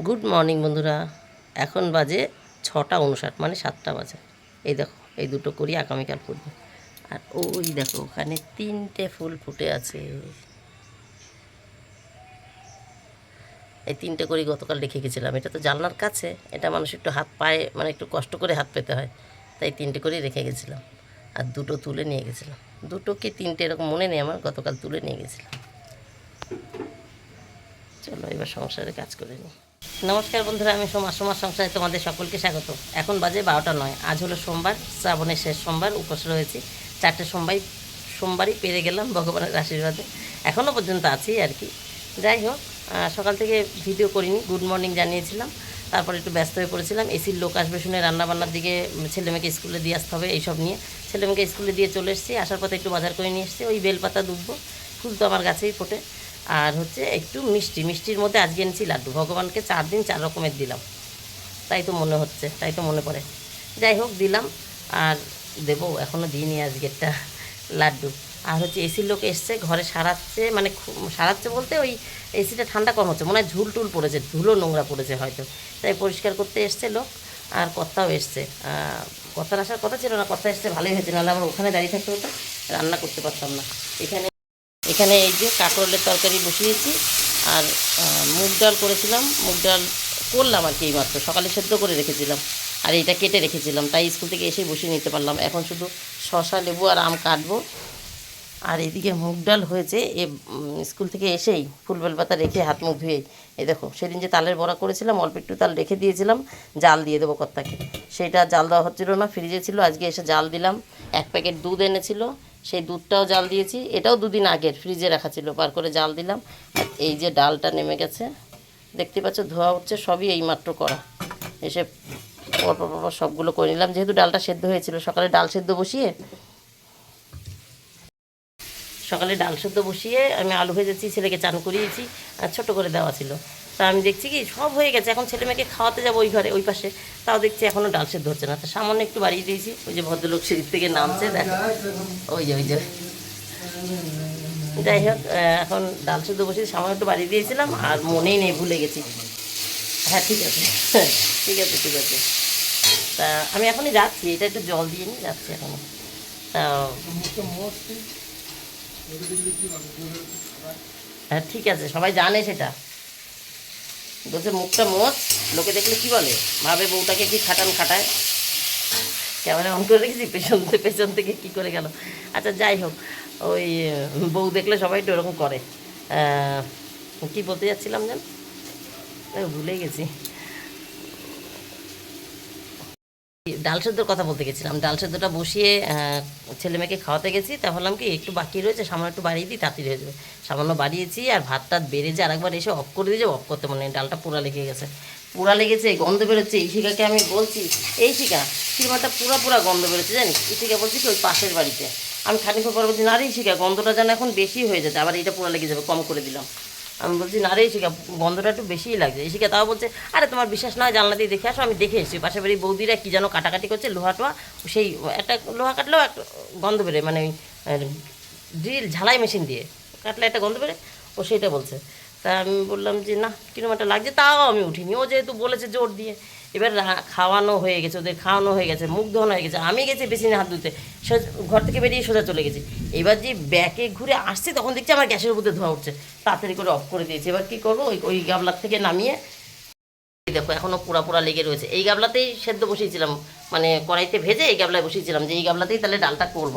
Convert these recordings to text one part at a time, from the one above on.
Good morning বন্ধুরা। এখন বাজে ছটা উনষাট মানে সাতটা বাজে। এই দেখো, এই দুটো করি আগামীকাল করব। আর ওই দেখো, ওখানে তিনটে ফুল ফুটে আছে। এই তিনটে করি গতকাল রেখে গেছিলাম। এটা তো জানলার কাছে, এটা মানুষ একটু হাত পায়ে মানে একটু কষ্ট করে হাত পেতে হয়। তাই তিনটে করে রেখে গেছিলাম। আর দুটো তুলে নিয়ে গেছিলাম। দুটো কি তিনটে এরকম মনে নেই আমার? গতকাল তুলে নিয়ে গেছিলাম। চলো, এবার সংসারে কাজ করে নিই। নমস্কার বন্ধুরা, আমি সোমা, সোমার সংসারে তোমাদের সকলকে স্বাগত। এখন বাজে বারোটা নয়, আজ হলো সোমবার, শ্রাবণের শেষ সোমবার, উপোস রয়েছি। চারটে সোমবার সোমবারই পেরে গেলাম ভগবানের আশীর্বাদে। এখনও পর্যন্ত আছি আর কি। যাই হোক সকাল থেকে ভিডিও করিনি, গুড মর্নিং জানিয়েছিলাম। তারপর একটু ব্যস্ত হয়ে পড়েছিলাম এসির লোক আসবে শুনে রান্নাবান্নার দিকে ছেলেমেয়েকে স্কুলে দিয়ে আসতে হবে, এইসব নিয়ে। ছেলেমেয়েকে স্কুলে দিয়ে চলে এসেছি, আসার পথে একটু বাজার করে নিয়ে এসেছি, ওই বেলপাতা দুব্বো ফুল তো আমার গাছেই ফোটে। আর হচ্ছে একটু মিষ্টি, মিষ্টির মধ্যে আজকে এনেছি লাড্ডু। ভগবানকে চার দিন চার রকমের দিলাম। তাই তো মনে হচ্ছে, তাই তো মনে পড়ে। যাই হোক, দিলাম আর দেবো এখনও দিইনি আজকেরটা লাড্ডু। আর হচ্ছে এসির লোক এসছে, ঘরে সারাচ্ছে মানে সারাচ্ছে বলতে ওই এসিটা ঠান্ডা কম হচ্ছে, মনে হয় ঝুল টুল পড়েছে, ধুলো নোংরা পড়েছে হয়তো। তাই পরিষ্কার করতে এসছে লোক, আর কর্তাও এসছে। কর্তার আসার কথা ছিল না, কর্তা এসছে, ভালোই হয়েছে, নাহলে আমার ওখানে দাঁড়িয়ে থাকতে হতো, রান্না করতে পারতাম না। এখানে এখানে এই যে কাঁকরোলের তরকারি বসিয়েছি আর মুগ ডাল করেছিলাম। মুগ ডাল করলাম আর কি এইমাত্র। সকালে সেদ্ধ করে রেখেছিলাম। আর এইটা কেটে রেখেছিলাম। তাই স্কুল থেকে এসেই বসিয়ে নিতে পারলাম। এখন শুধু শশা লেবু আর আম কাটবো। আর এদিকে মুগ ডাল হয়েছে। এ স্কুল থেকে এসেই ফুলবেল পাতা রেখে হাত মুখ ধুয়ে এই দেখো, সেদিন যে তালের বড়া করেছিলাম, অল্প একটু তাল রেখে দিয়েছিলাম, জাল দিয়ে দেবো কর্তাকে। সেটা জাল দেওয়া হচ্ছিল না, ফ্রিজে ছিল। আজকে এসে জাল দিলাম। এক প্যাকেট দুধ এনেছিল। সেই দুধটাও জাল দিয়েছি। এটাও দুদিন আগের, ফ্রিজে রাখা ছিল, বার করে জাল দিলাম। এই যে ডালটা নেমে গেছে, দেখতে পাচ্ছ ধোয়া হচ্ছে সবই এইমাত্র করা। এসে পরপর পরপর সবগুলো করে নিলাম। যেহেতু ডালটা সেদ্ধ হয়েছিল, সকালে ডাল সেদ্ধ বসিয়ে, সকালে ডাল সেদ্ধ বসিয়ে আমি আলু ভেজেছি, ছেলেকে চান করিয়েছি, আর ছোটো করে দেওয়া ছিল। তা আমি দেখছি কি, সব হয়ে গেছে, এখন ছেলে মেয়েকে খাওয়াতে যাব ওই ঘরে, ওই পাশে। তাও দেখছি এখনও ডাল সেদ্ধ হচ্ছে না। তা সামান্য একটু বাড়িয়ে দিয়েছি, ওই যে ভদ্রলোক সিঁড়ির থেকে নামছে, দেখো। ওই যে ওই যে। যাই হোক এখন ডাল সেদ্ধ বসিয়ে সামান্য একটু বাড়িয়ে দিয়েছিলাম, আর মনেই নেই, ভুলে গেছি। হ্যাঁ ঠিক আছে। ঠিক আছে ঠিক আছে। তা আমি এখনই যাচ্ছি, এটা একটু জল দিয়ে নিই, যাচ্ছি এখনই। তা হ্যাঁ ঠিক আছে, সবাই জানে সেটা। বলছে, মুখটা মোচ। লোকে দেখলে কি বলে? ভাবে বউটাকে কি খাটান খাটায়। ক্যামেরা অন করে রেখেছি, পেছন পেছন থেকে কী করে গেল? আচ্ছা যাই হোক, ওই বউ দেখলে সবাই তো ওরকম করে। কি বলতে যাচ্ছিলাম যেন? ভুলে গেছি। ডাল সেদ্ধর কথা বলতে গেছিলাম। ডাল সেদ্ধটা বসিয়ে ছেলে মেয়েকে খাওয়াতে গেছি। তা ভাবলাম কি, একটু বাকি রয়েছে, সামান্য একটু বাড়িয়ে দিই, তাড়াতাড়ি হয়ে যাবে। সামান্য বাড়িয়েছি আর ভাত টাত বেড়ে যে আরেকবার এসে অফ করে দিয়েছে অফ করতে মনে ডালটা পুরা লেগে গেছে। পুরা লেগেছে, গন্ধ বেরোচ্ছে। এই শিকাকে আমি বলছি, এই শিকা কিমাটা পুরা পুরা গন্ধ বেরোচ্ছে জানিস? এই শিকা বলছি কি, ওই পাশের বাড়িতে। আমি খানিক পর বলছি, না রে শিকা গন্ধটা যেন এখন বেশি হয়ে যাচ্ছে আবার এটা পুরা লেগে যাবে, কম করে দিলাম। আমি বলছি, না রে শিখা গন্ধটা একটু বেশিই লাগছে। শিখা তাও বলছে, আরে তোমার বিশ্বাস নয় জানলা দিয়ে দেখে আসো, আমি দেখে এসেছি। পাশের বাড়ি বৌদিরা কী যেন কাটাকাটি করছে, লোহা টোয়া সেই একটা লোহা কাটলেও একটা গন্ধ বেরোয় মানে ড্রিল ঝালাই মেশিন দিয়ে কাটলে একটা গন্ধ বেরোয়, ও সেইটা বলছে। তা আমি বললাম যে, না কীরকম একটা লাগছে? তাও আমি উঠিনি। ও যেহেতু বলেছে জোর দিয়ে। এবার খাওয়ানো হয়ে গেছে, ওদের খাওয়ানো হয়ে গেছে, মুখ ধোয়ানো হয়ে গেছে। আমি গেছি বেশি হাত ধুতে। ঘর থেকে বেরিয়ে সোজা চলে গেছি। এবার যে ব্যাকে ঘুরে আসছে, তখন দেখছি আমার গ্যাসের উপরে ধোয়া উঠছে। তাড়াতাড়ি করে অফ করে দিয়েছি। এবার কী করব? ওই ওই গামলার থেকে নামিয়ে দেখো এখনও পুরা পুরা লেগে রয়েছে। এই গাবলাতেই সেদ্ধ বসিয়েছিলাম। মানে কড়াইতে ভেজে এই গাবলায় বসিয়েছিলাম যে এই গাবলাতেই তাহলে ডালটা করব।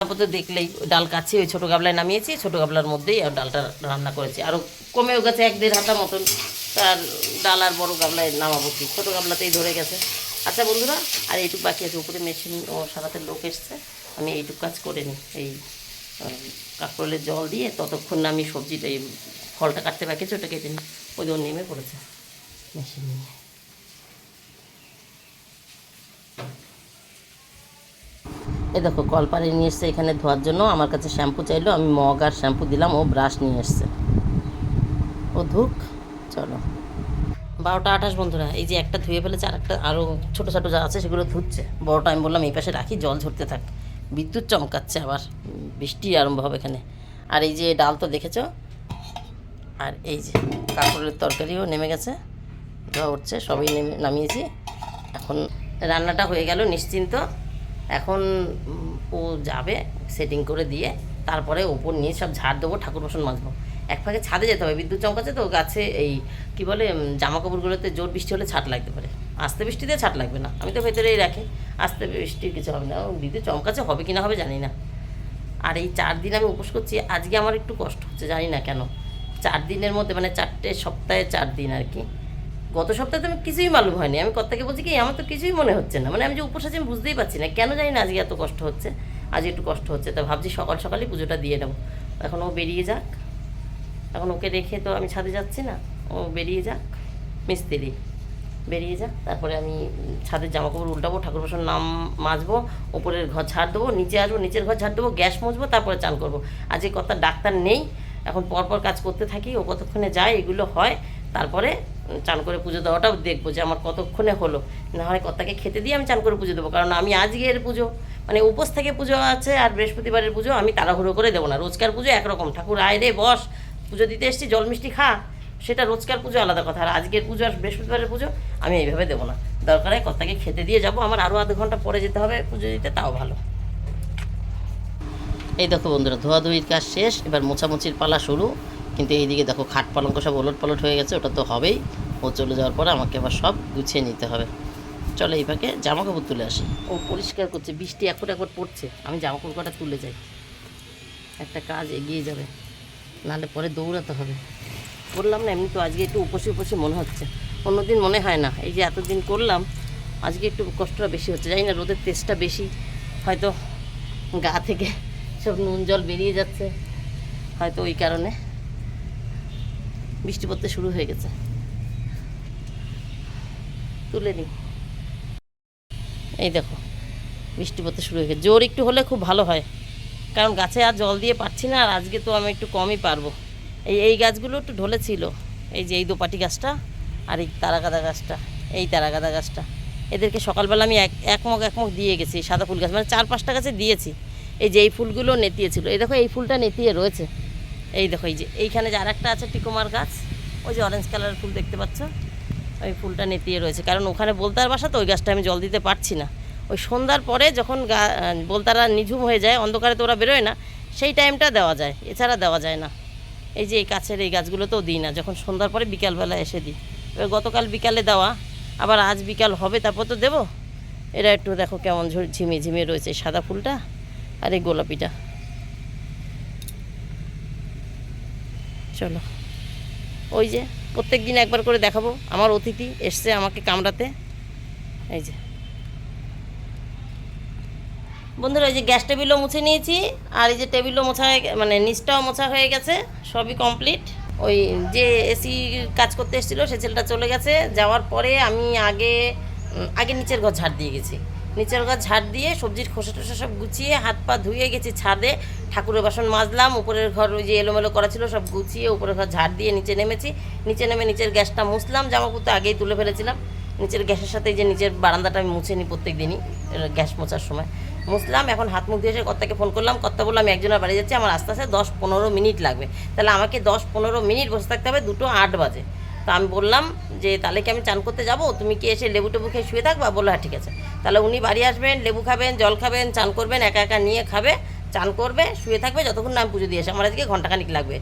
তারপর তো দেখলেই ডাল কাছে ওই ছোটো গাবলায় নামিয়েছি, ছোটো গাবলার মধ্যেই ডালটা রান্না করেছি। আরও কমেও গেছে এক দেড় হাতা মতন। তার ডাল আর বড় গামলায় নামাবো কি? ছোটো গামলাতেই ধরে গেছে। আচ্ছা বন্ধুরা, আর এইটুকু বাকি আছে। উপরে মেশিন ও সারাতে লোক এসছে। আমি এইটুকু কাজ করে নিই। এই কাঁকরোলের জল দিয়ে ততক্ষণ আমি সবজিটা এই ফলটা কাটতে বাকি ওটা কেটে নিই। ওই জন্য নেমে পড়েছে মেশিন নিয়ে। এ দেখো কলপারে নিয়ে এসছে এখানে ধোয়ার জন্য। আমার কাছে শ্যাম্পু চাইলো, আমি মগ আর শ্যাম্পু দিলাম, ও ব্রাশ নিয়ে এসছে। ও ধুক চলো। বারোটা আঠাশ বন্ধুরা, এই যে একটা ধুয়ে ফেলেছে আর একটা আরও ছোটো ছোটো যা আছে সেগুলো ধুচ্ছে। বড়টা আমি বললাম, এই পাশে রাখি, জল ঝরতে থাক। বিদ্যুৎ চমকাচ্ছে আবার, বৃষ্টি আরম্ভ হবে এখানে। আর এই যে ডাল তো দেখেছ? আর এই যে কাঁকড়ের তরকারিও নেমে গেছে, ধোয়া উঠছে, সবই নেমে, নামিয়েছি। এখন রান্নাটা হয়ে গেল নিশ্চিন্ত। এখন ও যাবে সেটিং করে দিয়ে, তারপরে ওপর নিয়ে সব ঝাড় দেবো, ঠাকুর বাসন মাজবো। এক ফাঁকে ছাদে যেতে হবে, বিদ্যুৎ চমকাচ্ছে তো গাছে এই, কি বলে জামা কাপড়গুলোতে জোর বৃষ্টি হলে ছাট লাগতে পারে। আস্তে বৃষ্টিতে ছাট লাগবে না, আমি তো ভেতরেই রাখি। আস্তে বৃষ্টির কিছু হবে না বিদ্যুৎ চমকাচ্ছে, হবে কি না হবে জানি না। আর এই চার দিন আমি উপোস করছি, আজকে আমার একটু কষ্ট হচ্ছে, জানি না কেন। চার দিনের মধ্যে মানে চারটে সপ্তাহে চার দিন আর কি। গত সপ্তাহে তো আমি কিছুই মালুম হয়নি, আমি কর্তাকে বলছি কি, আমার তো কিছুই মনে হচ্ছে না। মানে আমি যে উপোস আছি, আমি বুঝতেই পারছি না, কেন জানি না আজকে এত কষ্ট হচ্ছে। আজ একটু কষ্ট হচ্ছে, তা ভাবছি সকাল সকালই পুজোটা দিয়ে নেব। এখন ও বেরিয়ে যাক এখন ওকে রেখে তো আমি ছাদে যাচ্ছি না, ও বেরিয়ে যাক, মিস্ত্রি। বেরিয়ে যাক, তারপরে আমি ছাদের জামা কাপড় উল্টাবো ঠাকুর বসার নাম মাজবো, ওপরের ঘর ঝাড় দেবো, নিচে আসব, নিচের ঘর ঝাড় দেবো, গ্যাস মুছবো, তারপরে চান করব। আজকে কত ডাক্তার নেই, এখন পরপর কাজ করতে থাকি, ও কতক্ষণে যায় এগুলো হয়, তারপরে চান করে পুজো দেওয়াটাও দেখব যে আমার কতক্ষণে হলো। না হয় কর্তাকে খেতে দিয়ে আমি চান করে পুজো দেবো, কারণ আমি আজকের পুজো মানে উপোস থেকে পুজো আছে আর বৃহস্পতিবারের পুজো আমি তাড়াহুড়ো করে দেবো না, রোজকার পুজো একরকম। ঠাকুর আয় রে বস পুজো দিতে এসছি জল মিষ্টি খা। সেটা রোজকার পুজো আলাদা কথা। আর আজকের পুজো আর বৃহস্পতিবারের পুজো আমি এইভাবে দেবো না। দরকার হয় কর্তাকে খেতে দিয়ে যাব। আমার আরও আধ ঘণ্টা পরে যেতে হবে পুজো দিতে তাও ভালো। এই দেখো বন্ধুরা ধোয়াধুয়ির কাজ শেষ। এবার মোছামুছির পালা শুরু। কিন্তু এইদিকে দেখো খাট পালঙ্ক সব ওলট পালট হয়ে গেছে ওটা তো হবেই। ও চলে যাওয়ার পরে আমাকে আবার সব গুছিয়ে নিতে হবে। চলো এই ফাঁকে জামা কাপড় তুলে আসি। ও পরিষ্কার করছে বৃষ্টি একট একট পড়ছে। আমি জামা কাপড় কটা তুলে যাই। একটা কাজ এগিয়ে যাবে। নাহলে পরে দৌড়াতে হবে। করলাম না, এমনি তো আজকে একটু উপসে উপসে মনে হচ্ছে। অন্যদিন মনে হয় না, এই যে এতদিন করলাম, আজকে একটু কষ্টটা বেশি হচ্ছে। জানি না, রোদের তেজটা বেশি। হয়তো গা থেকে সব নুন জল বেরিয়ে যাচ্ছে, হয়তো ওই কারণে। বৃষ্টি পড়তে শুরু হয়ে গেছে। তুলে নিই। এই দেখো, বৃষ্টি পড়তে শুরু হয়ে গেছে। জোর একটু হলে খুব ভালো হয়। কারণ গাছে আর জল দিয়ে পাচ্ছি না, আর আজকে তো আমি একটু কমই পারব। এই এই গাছগুলো একটু ঢলে ছিল এই যে এই দোপাটি গাছটা আর এই তারাগাদা গাছটা, এই তারাগাদা গাছটা। এদেরকে সকালবেলা আমি এক এক মগ এক মগ দিয়ে গেছি সাদা ফুল গাছ মানে চার পাঁচটা গাছে দিয়েছি। এই যে এই ফুলগুলো নেতিয়েছিল, এই দেখো এই ফুলটা নেতিয়ে রয়েছে। এই দেখো এই যে, এইখানে যে আরেকটা আছে টিকোমার গাছ, ওই যে অরেঞ্জ কালারের ফুল দেখতে পাচ্ছ? ওই ফুলটা নেতিয়ে রয়েছে, কারণ ওখানে বলতার বাসা তো ওই গাছটা আমি জল দিতে পারছি না। ওই সন্ধ্যার পরে যখন গা বলতারা নিঝুম হয়ে যায়, অন্ধকারে তো ওরা বেরোয় না, সেই টাইমটা দেওয়া যায়, এছাড়া দেওয়া যায় না। এই যে এই কাছের এই গাছগুলোতেও দিই না, যখন সন্ধ্যার পরে বিকালবেলা এসে দিই। এবার গতকাল বিকালে দেওয়া, আবার আজ বিকাল হবে, তারপর তো দেবো। এরা একটু দেখো কেমন ঝিমে ঝিমিয়ে রয়েছে সাদা ফুলটা আর এই গোলাপিটা। চলো, ওই যে প্রত্যেক দিন একবার করে দেখাবো, আমার অতিথি এসছে আমাকে কামড়াতে। এই যে। বন্ধুরা ওই যে গ্যাস টেবিলও মুছে নিয়েছি, আর এই যে টেবিলও মোছা হয়ে মানে নিচটাও মোছা হয়ে গেছে, সবই কমপ্লিট ওই যে এসি কাজ করতে এসেছিল, সে ছেলেটা চলে গেছে। যাওয়ার পরে আমি আগে আগে নিচের ঘর ঝাড় দিয়ে গেছি। নিচের ঘর ঝাড় দিয়ে সবজির খোসা টোসা সব গুছিয়ে হাত পা ধুয়ে গেছি ছাদে। ঠাকুরের বাসন মাজলাম, উপরের ঘর ওই যে এলোমেলো করা ছিল সব গুছিয়ে উপরের ঘর ঝাড় দিয়ে নিচে নেমেছি। নিচে নেমে নিচের গ্যাসটা মুছলাম জামা কুতো আগেই তুলে ফেলেছিলাম। নিচের গ্যাসের সাথে যে নিচের বারান্দাটা আমি মুছে নিই প্রত্যেক দিনই গ্যাস মোছার সময়। মুছলাম এখন হাত মুখ দিয়ে এসে কর্তাকে ফোন করলাম। কর্তা বললাম একজনের বাড়ি যাচ্ছি, আমার আস্তে আস্তে দশ পনেরো মিনিট লাগবে। তাহলে আমাকে দশ পনেরো মিনিট বসে থাকতে হবে, দুটো আট বাজে। তো আমি বললাম যে, তাহলে কি আমি চান করতে যাব? তুমি কি এসে লেবু টেবু খেয়ে শুয়ে থাকবা? বলল হ্যাঁ ঠিক আছে। তাহলে উনি বাড়ি আসবেন, লেবু খাবেন, জল খাবেন, চান করবেন, একা একা নিয়ে খাবে, চান করবে, শুয়ে থাকবে, যতক্ষণ না আমি পুজো দিয়ে আসি আমার আজকে ঘন্টাখানিক লাগবে।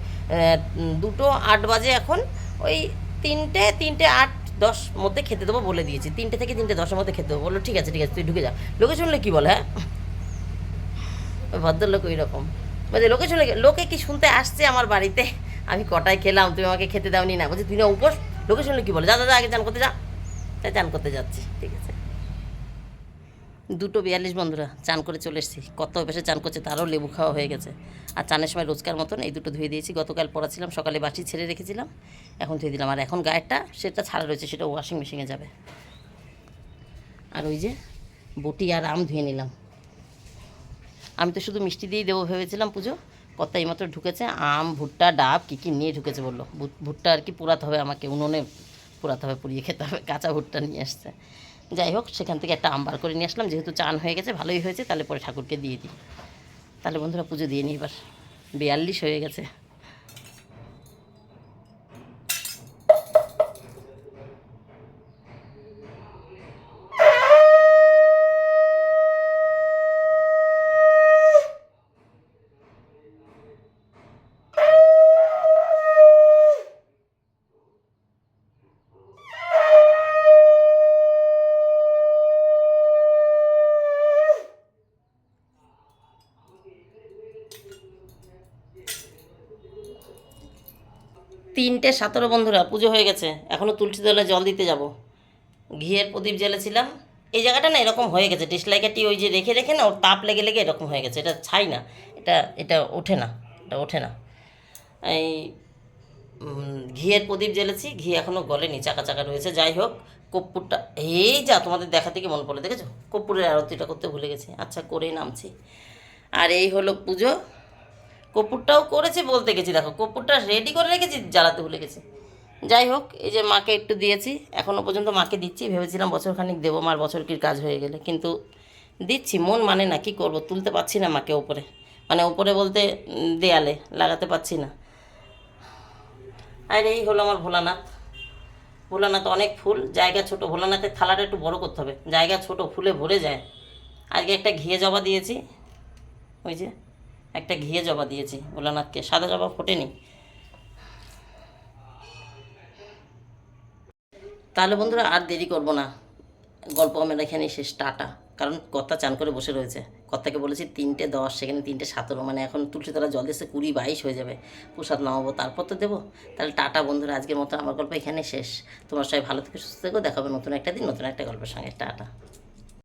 দুটো আট বাজে এখন, ওই তিনটে তিনটে আট, দশ মধ্যে খেতে দেবো বলে দিয়েছি। তিনটে থেকে তিনটে, দশের মধ্যে খেতে দেবো। বলল, ঠিক আছে ঠিক আছে, তুই ঢুকে যা। লোকে শুনলে কী বলে হ্যাঁ? ওই ভদ্রলোক ওই রকম বলছে, লোকে কি- লোকে কি শুনতে আসছে আমার বাড়িতে? আমি কটায় খেলাম, তুমি আমাকে খেতে দাওনি না। বলছি তুই না উপোস, লোকে শুনলে কী বলে? যা দাদা আগে চান করতে যা। তাই চান করতে যাচ্ছি, ঠিক আছে। দুটো বিয়াল্লিশ বন্ধুরা চান করে চলে এসেছি। কত অভ্যাসে চান করছে তারও লেবু খাওয়া হয়ে গেছে। আর চানের সময় রোজকার মতন এই দুটো ধুয়ে দিয়েছি। গতকাল পড়াছিলাম, সকালে বাসি ছেড়ে রেখেছিলাম, এখন ধুয়ে দিলাম। আর এখন গায়েরটা সেটা ছাড়া রয়েছে, সেটা ওয়াশিং মেশিনে যাবে। আর ওই যে বটি আর আম ধুয়ে নিলাম। আমি তো শুধু মিষ্টি দিয়েই দেবো ভেবেছিলাম, পুজো। কত এইমাত্র ঢুকেছে, আম, ভুট্টা, ডাব, কী কী নিয়ে ঢুকেছে বলল। ভুট্টা আর কি পোড়াতে হবে আমাকে, উনুনে পোড়াতে হবে, পুড়িয়ে খেতে হবে, কাঁচা ভুট্টা নিয়ে আসছে। যাই হোক, সেখান থেকে একটা আম বার করে নিয়ে আসলাম, যেহেতু চান হয়ে গেছে, ভালোই হয়েছে, তাহলে পরে ঠাকুরকে দিয়ে দিই। তাহলে বন্ধুরা পুজো দিয়ে নিই এবার। বিয়াল্লিশ হয়ে গেছে। তিনটে সতেরো বন্ধুরা, পুজো হয়ে গেছে। এখনও তুলসী তলায় জল দিতে যাব। ঘিয়ের প্রদীপ জ্বেলেছিলাম এই জায়গাটা না এরকম হয়ে গেছে ডিসলাইকারটি ওই যে রেখে রেখে না, ওর তাপ লেগে লেগে এরকম হয়ে গেছে। এটা ছাই না, এটা এটা ওঠে না, এটা ওঠে না। এই ঘিয়ের প্রদীপ জ্বেলেছি, ঘি এখনও গলেনি চাকা চাকা রয়েছে। যাই হোক, কর্পূরটা, এই যা, তোমাদের দেখা থেকে মনে পড়ে দেখেছ? কর্পূরের আরতিটা করতে ভুলে গেছি। আচ্ছা করেই নামছি। আর এই হলো পুজো। কর্পূরটাও করেছি বলতে গেছি, দেখো, কর্পূরটা রেডি করে রেখেছি, জ্বালাতে ভুলে গেছি। যাই হোক, এই যে মাকে একটু দিয়েছি এখনও পর্যন্ত মাকে দিচ্ছি, ভেবেছিলাম বছরখানিক দেবো, মার বছর কির কাজ হয়ে গেলে, কিন্তু দিচ্ছি, মন মানে না, কি করব, তুলতে পারছি না মাকে ওপরে মানে ওপরে বলতে দেয়ালে, লাগাতে পারছি না। আর, এই হলো আমার ভোলানাথ। ভোলানাথ অনেক ফুল, জায়গা ছোট, ভোলানাথের থালাটা একটু বড় করতে হবে। জায়গা ছোট, ফুলে ভরে যায়। আজকে একটা ঘিয়ে জবা দিয়েছি, ওই যে একটা ঘিয়ে জবা দিয়েছি। ভোলানাথকে সাদা জবা ফোটেনি। তাহলে বন্ধুরা আর দেরি করব না। গল্প আমার এখানে শেষ। টাটা। কারণ কর্তা চান করে বসে রয়েছে। কর্তাকে বলেছি তিনটে দশ, সেখানে তিনটে সতেরো। মানে এখন তুলসীতলা জল দিচ্ছে কুড়ি বাইশ হয়ে যাবে। প্রসাদ নামাবো, তারপর তো দেবো। তাহলে টাটা বন্ধুরা, আজকের মতো আমার গল্প এখানে শেষ। তোমার সবাই ভালো থেকে, সুস্থ থেকো। দেখাবে নতুন একটা দিন, নতুন একটা গল্পের সঙ্গে। টাটা।